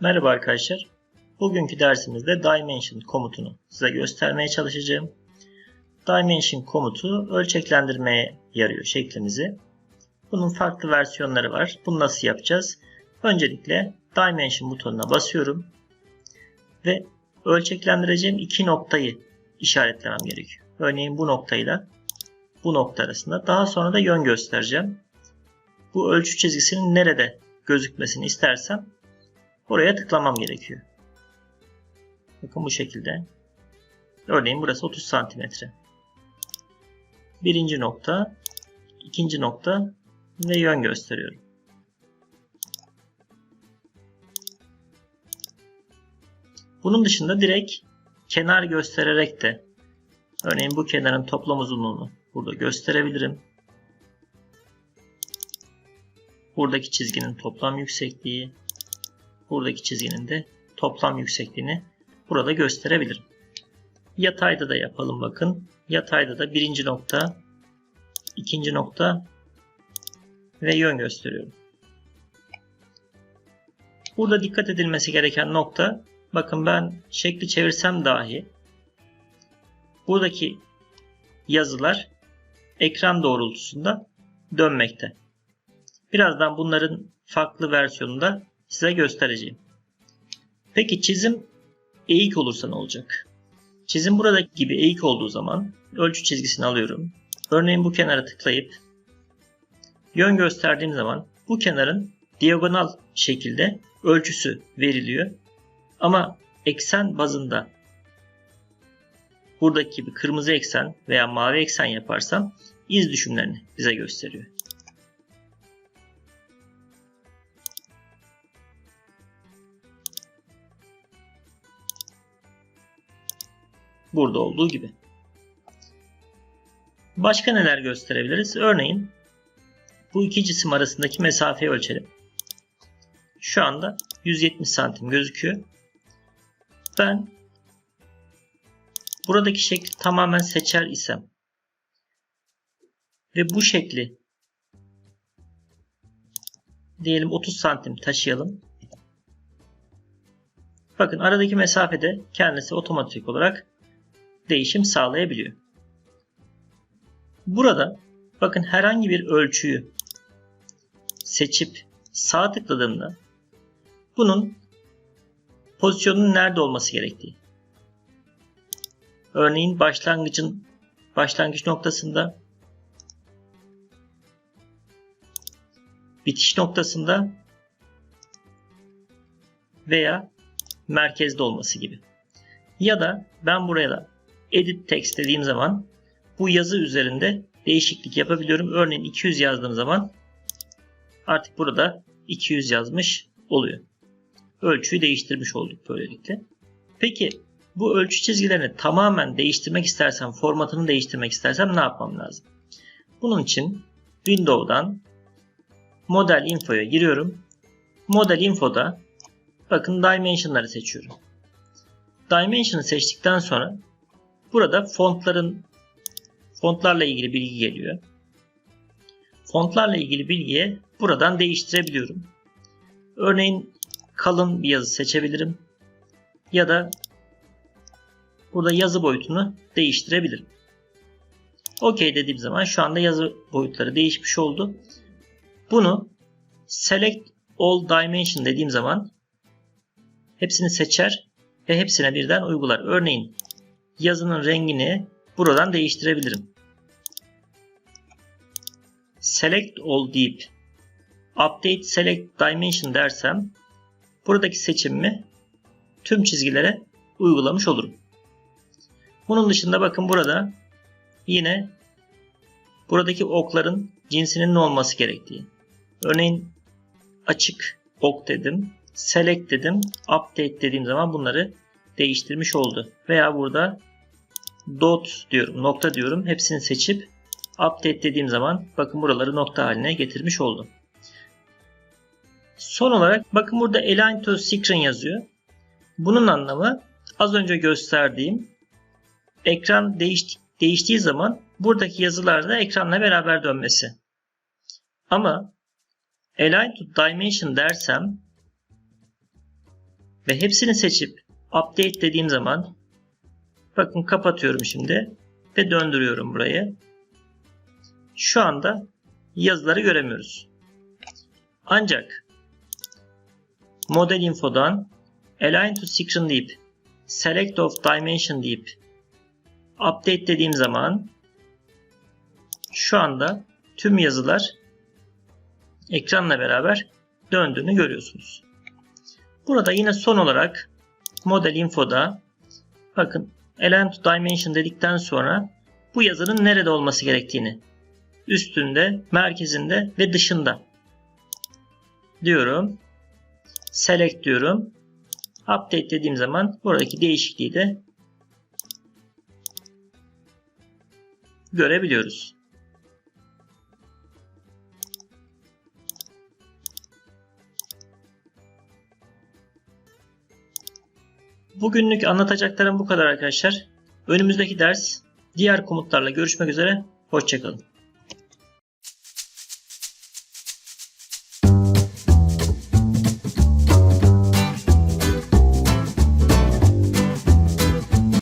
Merhaba arkadaşlar. Bugünkü dersimizde dimension komutunu size göstermeye çalışacağım. Dimension komutu ölçeklendirmeye yarıyor şeklimizi. Bunun farklı versiyonları var. Bunu nasıl yapacağız? Öncelikle dimension butonuna basıyorum ve ölçeklendireceğim iki noktayı işaretlemem gerekiyor. Örneğin bu noktayla bu nokta arasında. Daha sonra da yön göstereceğim. Bu ölçü çizgisinin nerede gözükmesini istersem Oraya tıklamam gerekiyor. Bakın bu şekilde. Örneğin burası 30 santimetre. Birinci nokta, ikinci nokta ve yön gösteriyorum. Bunun dışında direkt kenar göstererek de örneğin bu kenarın toplam uzunluğunu burada gösterebilirim. Buradaki çizginin toplam yüksekliği, buradaki çizginin de toplam yüksekliğini burada gösterebilirim. Yatayda da yapalım bakın. Yatayda da birinci nokta, ikinci nokta ve yön gösteriyorum. Burada dikkat edilmesi gereken nokta bakın ben şekli çevirsem dahi buradaki yazılar ekran doğrultusunda dönmekte. Birazdan bunların farklı versiyonunda size göstereceğim. Peki çizim eğik olursa ne olacak? Çizim buradaki gibi eğik olduğu zaman ölçü çizgisini alıyorum. Örneğin bu kenara tıklayıp yön gösterdiğim zaman bu kenarın diagonal şekilde ölçüsü veriliyor. Ama eksen bazında buradaki gibi kırmızı eksen veya mavi eksen yaparsam iz düşümlerini bize gösteriyor. Burada olduğu gibi. Başka neler gösterebiliriz? Örneğin bu iki cisim arasındaki mesafeyi ölçelim. Şu anda 170 santim gözüküyor. Ben buradaki şekli tamamen seçer isem ve bu şekli diyelim 30 santim taşıyalım. Bakın aradaki mesafede kendisi otomatik olarak değişim sağlayabiliyor. Burada bakın herhangi bir ölçüyü seçip sağ tıkladığımda bunun pozisyonun nerede olması gerektiği. Örneğin başlangıcın başlangıç noktasında bitiş noktasında veya merkezde olması gibi. Ya da ben buraya da edit text dediğim zaman bu yazı üzerinde değişiklik yapabiliyorum. Örneğin 200 yazdığım zaman artık burada 200 yazmış oluyor. Ölçüyü değiştirmiş olduk böylelikle. Peki bu ölçü çizgilerini tamamen değiştirmek istersem, formatını değiştirmek istersem ne yapmam lazım? Bunun için Windows'dan Model Info'ya giriyorum. Model Info'da bakın Dimension'ları seçiyorum. Dimension'ı seçtikten sonra Burada fontların fontlarla ilgili bilgi geliyor. Fontlarla ilgili bilgiye buradan değiştirebiliyorum. Örneğin kalın bir yazı seçebilirim. Ya da burada yazı boyutunu değiştirebilirim. OK dediğim zaman şu anda yazı boyutları değişmiş oldu. Bunu Select All Dimension dediğim zaman hepsini seçer ve hepsine birden uygular. Örneğin yazının rengini buradan değiştirebilirim. Select all deyip Update Select Dimension dersem buradaki seçimimi tüm çizgilere uygulamış olurum. Bunun dışında bakın burada yine buradaki okların cinsinin ne olması gerektiği. Örneğin açık ok dedim. Select dedim. Update dediğim zaman bunları değiştirmiş oldu. Veya burada dot diyorum, nokta diyorum. Hepsini seçip update dediğim zaman bakın buraları nokta haline getirmiş oldum. Son olarak bakın burada align to screen yazıyor. Bunun anlamı az önce gösterdiğim ekran değiş, değiştiği zaman buradaki yazılar da ekranla beraber dönmesi. Ama align to dimension dersem ve hepsini seçip update dediğim zaman bakın kapatıyorum şimdi ve döndürüyorum burayı. Şu anda yazıları göremiyoruz. Ancak model info'dan align to section deyip select of dimension deyip update dediğim zaman şu anda tüm yazılar ekranla beraber döndüğünü görüyorsunuz. Burada yine son olarak model info'da bakın to dimension dedikten sonra bu yazının nerede olması gerektiğini üstünde, merkezinde ve dışında diyorum. Select diyorum. Update dediğim zaman buradaki değişikliği de görebiliyoruz. Bugünlük anlatacaklarım bu kadar arkadaşlar. Önümüzdeki ders diğer komutlarla görüşmek üzere. Hoşçakalın.